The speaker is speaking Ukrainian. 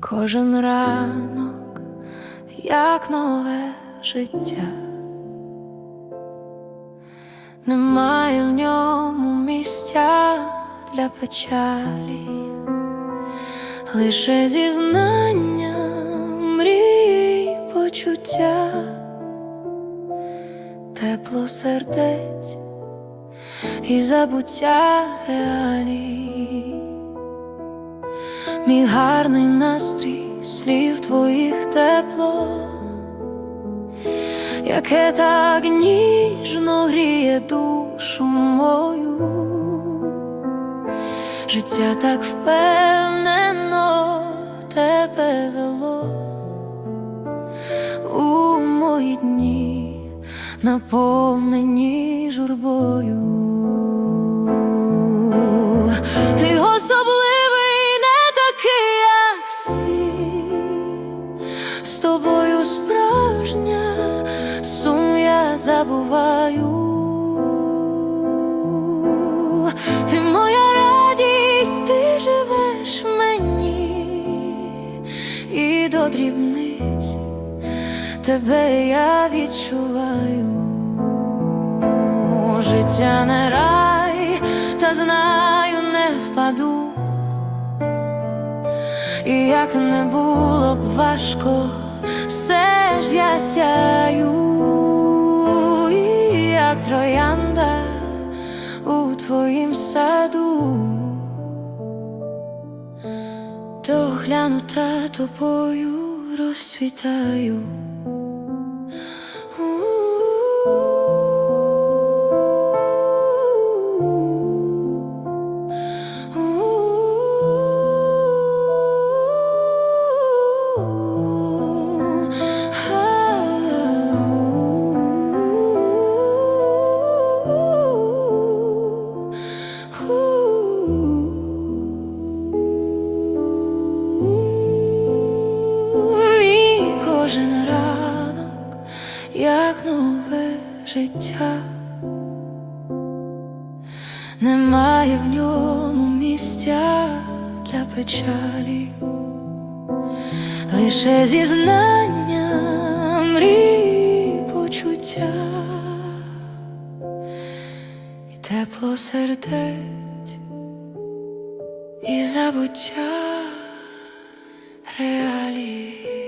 кожен ранок, як нове життя, немає в ньому місця для печалі, лише зізнання, мрії, почуття, тепло сердець і забуття реалій. Мій гарний настрій, слів твоїх тепло, яке так ніжно гріє душу мою, життя так впевнено тебе вело у мої дні, наповнені журбою. Тобою справжня сум я забуваю. Ти моя радість, ти живеш мені і до дрібниць тебе я відчуваю. Життя не рай, та знаю, не впаду. І як не було б важко, все ж я сяю, як троянда у твоїм саду, доглянута тобою розцвітаю. Як нове життя, немає в ньому місця для печалі, лише зізнання, мрії, почуття. І тепло сердець і забуття реалій.